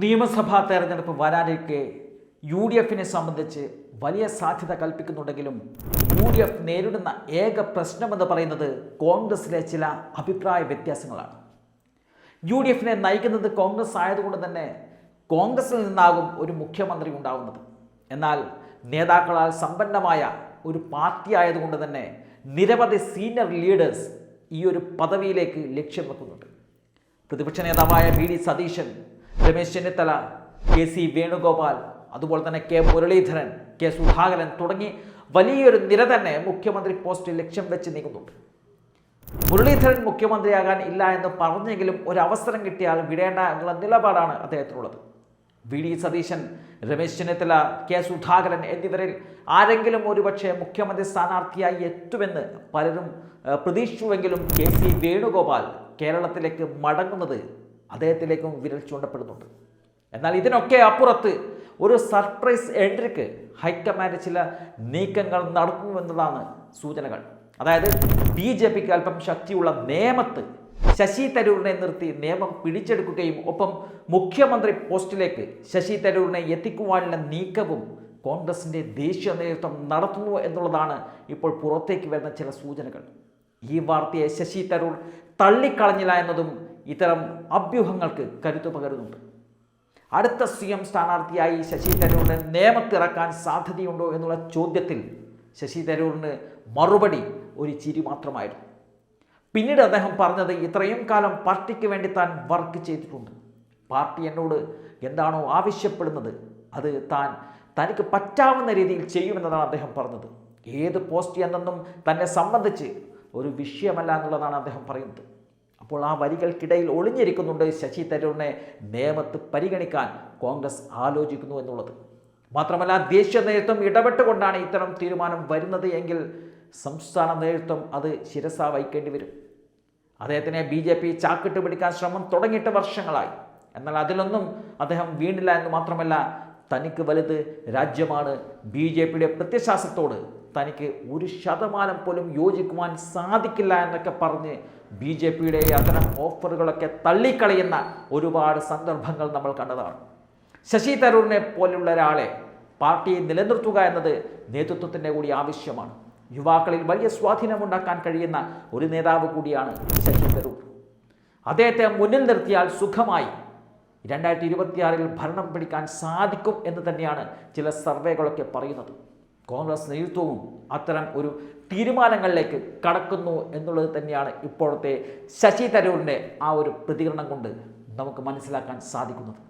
നിയമസഭാ തെരഞ്ഞെടുപ്പ് വരാനിരിക്കെ U D എഫിനെ സംബന്ധിച്ച് വലിയ സാധ്യത കൽപ്പിക്കുന്നുണ്ടെങ്കിലും യു ഡി എഫ് നേരിടുന്ന ഏക പ്രശ്നമെന്ന് പറയുന്നത് കോൺഗ്രസിലെ ചില അഭിപ്രായ വ്യത്യാസങ്ങളാണ്. യു ഡി എഫിനെ നയിക്കുന്നത് കോൺഗ്രസ് ആയതുകൊണ്ട് തന്നെ കോൺഗ്രസിൽ നിന്നാകും ഒരു മുഖ്യമന്ത്രി ഉണ്ടാകുന്നത് എന്നാൽ നേതാക്കളാൽ സമ്പന്നമായ ഒരു പാർട്ടി ആയതുകൊണ്ട് തന്നെ നിരവധി സീനിയർ ലീഡേഴ്സ് ഈ ഒരു പദവിയിലേക്ക് ലക്ഷ്യം വെക്കുന്നുണ്ട്. പ്രതിപക്ഷ നേതാവായ V D Satheesan Ramesh Chennithala K C Venugopal അതുപോലെ തന്നെ കെ മുരളീധരൻ കെ സുധാകരൻ തുടങ്ങി വലിയൊരു നിര തന്നെ മുഖ്യമന്ത്രി പോസ്റ്റ് ലക്ഷ്യം വെച്ച് നീങ്ങുന്നുണ്ട് മുരളീധരൻ മുഖ്യമന്ത്രിയാകാൻ ഇല്ല എന്ന് പറഞ്ഞെങ്കിലും ഒരു അവസരം കിട്ടിയാൽ വിടേണ്ട എന്നുള്ള നിലപാടാണ് അദ്ദേഹത്തിനുള്ളത്. V. D. Satheesan Ramesh Chennithala K Sudhakaran എന്നിവരിൽ ആരെങ്കിലും ഒരുപക്ഷെ മുഖ്യമന്ത്രി സ്ഥാനാർത്ഥിയായി എത്തുമെന്ന് പലരും പ്രതീക്ഷിച്ചുവെങ്കിലും കെ സി വേണുഗോപാൽ കേരളത്തിലേക്ക് മടങ്ങുന്നത് അദ്ദേഹത്തിലേക്കും വിരൽ ചൂണ്ടപ്പെടുന്നുണ്ട്. എന്നാൽ ഇതിനൊക്കെ അപ്പുറത്ത് ഒരു സർപ്രൈസ് എൻട്രിക്ക് ഹൈക്കമാൻഡ് ചില നീക്കങ്ങൾ നടത്തുന്നുവെന്നതാണ് സൂചനകൾ. അതായത് ബി ജെ പിക്ക് അല്പം ശക്തിയുള്ള നേമത്ത് ശശി തരൂരിനെ നിർത്തി നിയമം പിടിച്ചെടുക്കുകയും ഒപ്പം മുഖ്യമന്ത്രി പോസ്റ്റിലേക്ക് ശശി തരൂരിനെ എത്തിക്കുവാനുള്ള നീക്കവും കോൺഗ്രസിന്റെ ദേശീയ നേതൃത്വം നടത്തുന്നു എന്നുള്ളതാണ് ഇപ്പോൾ പുറത്തേക്ക് വരുന്ന ചില സൂചനകൾ. ഈ വാർത്തയെ ശശി തരൂർ തള്ളിക്കളഞ്ഞില്ല എന്നതും ഇത്തരം അഭ്യൂഹങ്ങൾക്ക് കരുത്തു പകരുന്നുണ്ട് അടുത്ത സി എം സ്ഥാനാർത്ഥിയായി ശശി തരൂരിനെ നിയമത്തിറക്കാൻ സാധ്യതയുണ്ടോ എന്നുള്ള ചോദ്യത്തിൽ ശശി തരൂരിന് മറുപടി ഒരു ചിരി മാത്രമായിരുന്നു. പിന്നീട് അദ്ദേഹം പറഞ്ഞത് ഇത്രയും കാലം പാർട്ടിക്ക് വേണ്ടി താൻ വർക്ക് ചെയ്തിട്ടുണ്ട്. പാർട്ടി എന്നോട് എന്താണോ ആവശ്യപ്പെടുന്നത് അത് താൻ തനിക്ക് പറ്റാവുന്ന രീതിയിൽ ചെയ്യുമെന്നതാണ് അദ്ദേഹം പറഞ്ഞത്. ഏത് പോസ്റ്റ് എന്നൊന്നും തന്നെ സംബന്ധിച്ച് ഒരു വിഷയമല്ല എന്നുള്ളതാണ് അദ്ദേഹം പറയുന്നത്. അപ്പോൾ ആ വരികൾക്കിടയിൽ ഒളിഞ്ഞിരിക്കുന്നുണ്ട് ശശി തരൂരിനെ നിയമത്ത് പരിഗണിക്കാൻ കോൺഗ്രസ് ആലോചിക്കുന്നു എന്നുള്ളത്. മാത്രമല്ല ദേശീയ നേതൃത്വം ഇടപെട്ടുകൊണ്ടാണ് ഇത്തരം തീരുമാനം വരുന്നത് എങ്കിൽ സംസ്ഥാന നേതൃത്വം അത് ശിരസ വഹിക്കേണ്ടി വരും. അദ്ദേഹത്തിനെ ബി ജെ പി ചാക്കിട്ട് പിടിക്കാൻ ശ്രമം തുടങ്ങിയിട്ട് വർഷങ്ങളായി. എന്നാൽ അതിലൊന്നും അദ്ദേഹം വീണില്ല എന്ന് മാത്രമല്ല തനിക്ക് വലുത് രാജ്യമാണ്. ബി ജെ പിയുടെ പ്രത്യശാസത്തോട് തനിക്ക് ഒരു ശതമാനം പോലും യോജിക്കുവാൻ സാധിക്കില്ല എന്നൊക്കെ പറഞ്ഞ് ബി ജെ പിയുടെ അത്തരം ഓഫറുകളൊക്കെ തള്ളിക്കളയുന്ന ഒരുപാട് സന്ദർഭങ്ങൾ നമ്മൾ കണ്ടതാണ്. ശശി തരൂരിനെ പോലുള്ള ഒരാളെ പാർട്ടിയെ നിലനിർത്തുക എന്നത് നേതൃത്വത്തിന്റെ കൂടി ആവശ്യമാണ്. യുവാക്കളിൽ വലിയ സ്വാധീനമുണ്ടാക്കാൻ കഴിയുന്ന ഒരു നേതാവ് കൂടിയാണ് ശശി തരൂർ. അദ്ദേഹത്തെ മുന്നിൽ നിർത്തിയാൽ സുഖമായി രണ്ടായിരത്തി ഇരുപത്തിയാറിൽ ഭരണം പിടിക്കാൻ സാധിക്കും എന്ന് തന്നെയാണ് ചില സർവേകളൊക്കെ പറയുന്നത്. കോൺഗ്രസ് നേതൃത്വവും അത്തരം ഒരു തീരുമാനങ്ങളിലേക്ക് കടക്കുന്നു എന്നുള്ളത് തന്നെയാണ് ഇപ്പോഴത്തെ ശശി തരൂരിന്റെ ആ ഒരു പ്രതികരണം കൊണ്ട് നമുക്ക് മനസ്സിലാക്കാൻ സാധിക്കുന്നത്.